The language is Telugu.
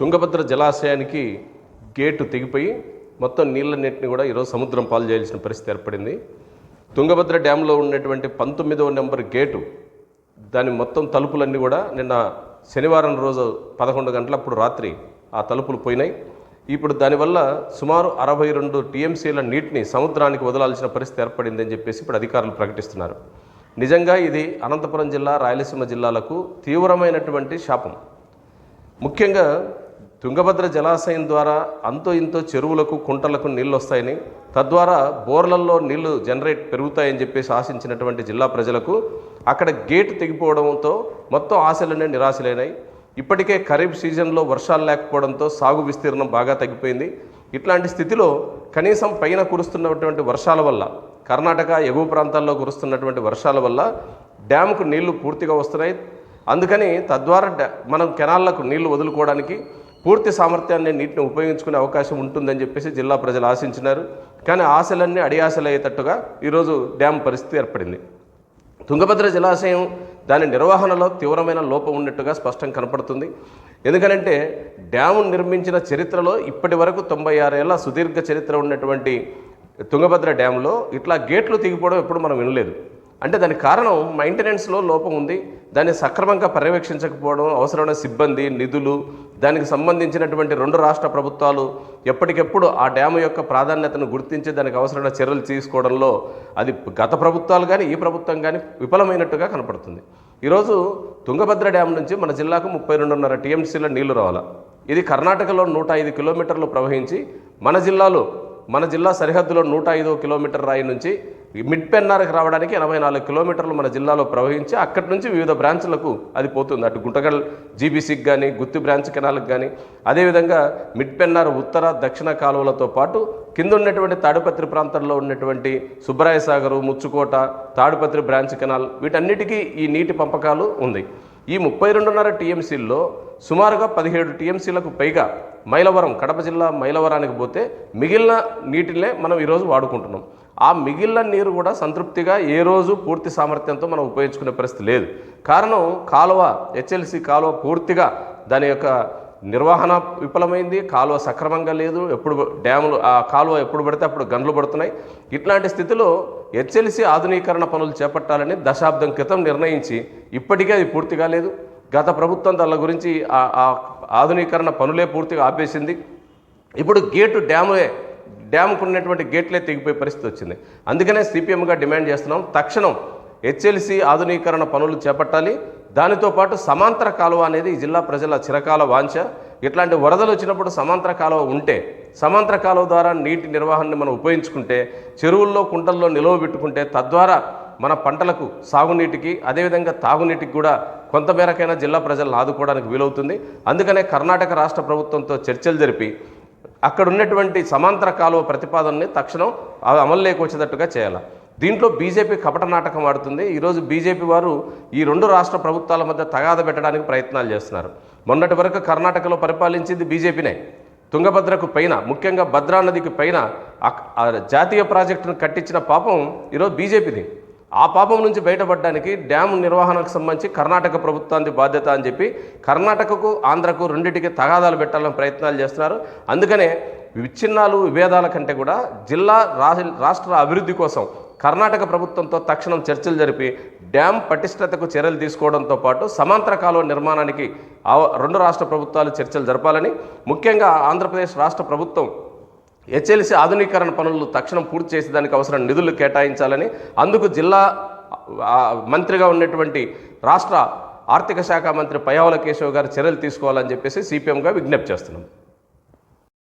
తుంగభద్ర జలాశయానికి గేటు తెగిపోయి మొత్తం నీళ్ళన్నింటినీ కూడా ఈరోజు సముద్రం పాలు చేయాల్సిన పరిస్థితి ఏర్పడింది. తుంగభద్ర డ్యాంలో ఉన్నటువంటి పంతొమ్మిదవ నెంబర్ గేటు దాని మొత్తం తలుపులన్నీ కూడా నిన్న శనివారం రోజు పదకొండు గంటలప్పుడు రాత్రి ఆ తలుపులు పోయినాయి. ఇప్పుడు దానివల్ల సుమారు అరవై రెండు టీఎంసీల నీటిని సముద్రానికి వదలాల్సిన పరిస్థితి ఏర్పడింది అని చెప్పేసి ఇప్పుడు అధికారులు ప్రకటిస్తున్నారు. నిజంగా ఇది అనంతపురం జిల్లా రాయలసీమ జిల్లాలకు తీవ్రమైనటువంటి శాపం. ముఖ్యంగా తుంగభద్ర జలాశయం ద్వారా అంతో ఇంతో చెరువులకు కుంటలకు నీళ్ళు వస్తాయని తద్వారా బోర్లల్లో నీళ్ళు జనరేట్ పెరుగుతాయని చెప్పేసి ఆశించినటువంటి జిల్లా ప్రజలకు అక్కడ గేట్ తెగిపోవడంతో మొత్తం ఆశలన్నీ నిరాశలైనాయి. ఇప్పటికే ఖరీఫ్ సీజన్లో వర్షాలు లేకపోవడంతో సాగు విస్తీర్ణం బాగా తగ్గిపోయింది. ఇట్లాంటి స్థితిలో కనీసం పైన కురుస్తున్నటువంటి వర్షాల వల్ల కర్ణాటక ఎగువ ప్రాంతాల్లో కురుస్తున్నటువంటి వర్షాల వల్ల డ్యామ్కు నీళ్ళు పూర్తిగా వస్తున్నాయి. అందుకని తద్వారా డ్యా- మనం కెనాళ్ళకు నీళ్ళు వదులుకోవడానికి పూర్తి సామర్థ్యాన్ని నీటిని ఉపయోగించుకునే అవకాశం ఉంటుందని చెప్పేసి జిల్లా ప్రజలు ఆశించినారు. కానీ ఆశలన్నీ అడియాశలు అయ్యేటట్టుగా ఈరోజు డ్యామ్ పరిస్థితి ఏర్పడింది. తుంగభద్ర జలాశయం దాని నిర్వహణలో తీవ్రమైన లోపం ఉన్నట్టుగా స్పష్టం కనపడుతుంది. ఎందుకనంటే డ్యాము నిర్మించిన చరిత్రలో ఇప్పటి వరకు తొంభై ఆరేళ్ళ సుదీర్ఘ చరిత్ర ఉన్నటువంటి తుంగభద్ర డ్యాంలో ఇట్లా గేట్లు తెగిపోవడం ఎప్పుడు మనం వినలేదు. అంటే దానికి కారణం మెయింటెనెన్స్లో లోపం ఉంది. దాన్ని సక్రమంగా పర్యవేక్షించకపోవడం అవసరమైన సిబ్బంది నిధులు దానికి సంబంధించినటువంటి రెండు రాష్ట్ర ప్రభుత్వాలు ఎప్పటికెప్పుడు ఆ డ్యాము యొక్క ప్రాధాన్యతను గుర్తించి దానికి అవసరమైన చర్యలు తీసుకోవడంలో అది గత ప్రభుత్వాలు కానీ ఈ ప్రభుత్వం కానీ విఫలమైనట్టుగా కనపడుతుంది. ఈరోజు తుంగభద్ర డ్యామ్ నుంచి మన జిల్లాకు ముప్పై రెండున్నర టీఎంసీల నీళ్ళు రావాలా? ఇది కర్ణాటకలో నూట ఐదు కిలోమీటర్లు ప్రవహించి మన జిల్లాలో మన జిల్లా సరిహద్దులో నూట ఐదో కిలోమీటర్ రాయి నుంచి మిడ్ పెన్నార్కి రావడానికి ఎనభై నాలుగు కిలోమీటర్లు మన జిల్లాలో ప్రవహించి అక్కడి నుంచి వివిధ బ్రాంచ్లకు అది పోతుంది. అటు గుంటగల్ జీబీసీకి కానీ గుత్తి బ్రాంచ్ కెనాల్కి కానీ అదేవిధంగా మిడ్ పెన్నార్ ఉత్తర దక్షిణ కాలువలతో పాటు కింద ఉన్నటువంటి తాడిపత్రి ప్రాంతంలో ఉన్నటువంటి సుబ్బరాయ సాగరు ముచ్చుకోట తాడిపత్రి బ్రాంచ్ కెనాల్ వీటన్నిటికీ ఈ నీటి పంపకాలు ఉంది. ఈ ముప్పై రెండున్నర టీఎంసీల్లో సుమారుగా పదిహేడు టీఎంసీలకు పైగా మైలవరం కడప జిల్లా మైలవరానికి పోతే మిగిలిన నీటినే మనం ఈరోజు వాడుకుంటున్నాం. ఆ మిగిలిన నీరు కూడా సంతృప్తిగా ఏ రోజు పూర్తి సామర్థ్యంతో మనం ఉపయోగించుకునే పరిస్థితి లేదు. కారణం కాలువ హెచ్ఎల్సి కాలువ పూర్తిగా దాని యొక్క నిర్వహణ విఫలమైంది. కాలువ సక్రమంగా లేదు. ఎప్పుడు డ్యాములు ఆ కాలువ ఎప్పుడు పడితే అప్పుడు గండ్లు పడుతున్నాయి. ఇట్లాంటి స్థితిలో హెచ్ఎల్సి ఆధునీకరణ పనులు చేపట్టాలని దశాబ్దం క్రితం నిర్ణయించి ఇప్పటికే అది పూర్తి కాలేదు గత ప్రభుత్వం దాని గురించి ఆ- ఆధునీకరణ పనులే పూర్తిగా ఆపేసింది. ఇప్పుడు గేటు డ్యాములే డ్యామ్కు ఉన్నటువంటి గేట్లే తెగిపోయే పరిస్థితి వచ్చింది. అందుకనే సిపిఎంగా డిమాండ్ చేస్తున్నాం. తక్షణం హెచ్ఎల్సి ఆధునీకరణ పనులు చేపట్టాలి. దానితో పాటు సమాంతర కాలువ అనేది జిల్లా ప్రజల చిరకాల వాంఛ. ఇట్లాంటి వరదలు వచ్చినప్పుడు సమాంతర కాలువ ఉంటే సమాంతర కాలువ ద్వారా నీటి నిర్వహణని మనం ఉపయోగించుకుంటే చెరువుల్లో కుంటల్లో నిలువ పెట్టుకుంటే తద్వారా మన పంటలకు సాగునీటికి అదేవిధంగా తాగునీటికి కూడా కొంతమేరకైనా జిల్లా ప్రజలను ఆదుకోవడానికి వీలవుతుంది. అందుకనే కర్ణాటక రాష్ట్ర ప్రభుత్వంతో చర్చలు జరిపి అక్కడ ఉన్నటువంటి సమాంతర కాలువ ప్రతిపాదనని తక్షణం అ- అమల్లోకి వచ్చేటట్టుగా చేయాలి. దీంట్లో బీజేపీ కపట నాటకం ఆడుతుంది. ఈరోజు బీజేపీ వారు ఈ రెండు రాష్ట్ర ప్రభుత్వాల మధ్య తగాద పెట్టడానికి ప్రయత్నాలు చేస్తున్నారు. మొన్నటి వరకు కర్ణాటకలో పరిపాలించింది బీజేపీనే. తుంగభద్రకు పైన ముఖ్యంగా భద్రా నదికి పైన జాతీయ ప్రాజెక్టును కట్టించిన పాపం ఈరోజు బీజేపీది. ఆ పాపం నుంచి బయటపడడానికి డ్యామ్ నిర్వహణకు సంబంధించి కర్ణాటక ప్రభుత్వానికి బాధ్యత అని చెప్పి కర్ణాటకకు ఆంధ్రకు రెండింటికి తగాదాలు పెట్టాలని ప్రయత్నాలు చేస్తున్నారు. అందుకనే విచ్ఛిన్నాలు విభేదాల కంటే కూడా జిల్లా రాష్ట్ర అభివృద్ధి కోసం కర్ణాటక ప్రభుత్వంతో తక్షణం చర్చలు జరిపి డ్యామ్ పటిష్టతకు చర్యలు తీసుకోవడంతో పాటు సమాంతర కాలువ నిర్మాణానికి ఆ- రెండు రాష్ట్ర ప్రభుత్వాలు చర్చలు జరపాలని ముఖ్యంగా ఆంధ్రప్రదేశ్ రాష్ట్ర ప్రభుత్వం హెచ్ఎల్సి ఆధునీకరణ పనులు తక్షణం పూర్తి చేసేదానికి అవసరం నిధులు కేటాయించాలని అందుకు జిల్లా మంత్రిగా ఉన్నటువంటి రాష్ట్ర ఆర్థిక శాఖ మంత్రి పయావల కేశవ్ గారు చర్యలు తీసుకోవాలని చెప్పేసి సిపిఎంగా విజ్ఞప్తి చేస్తున్నాం.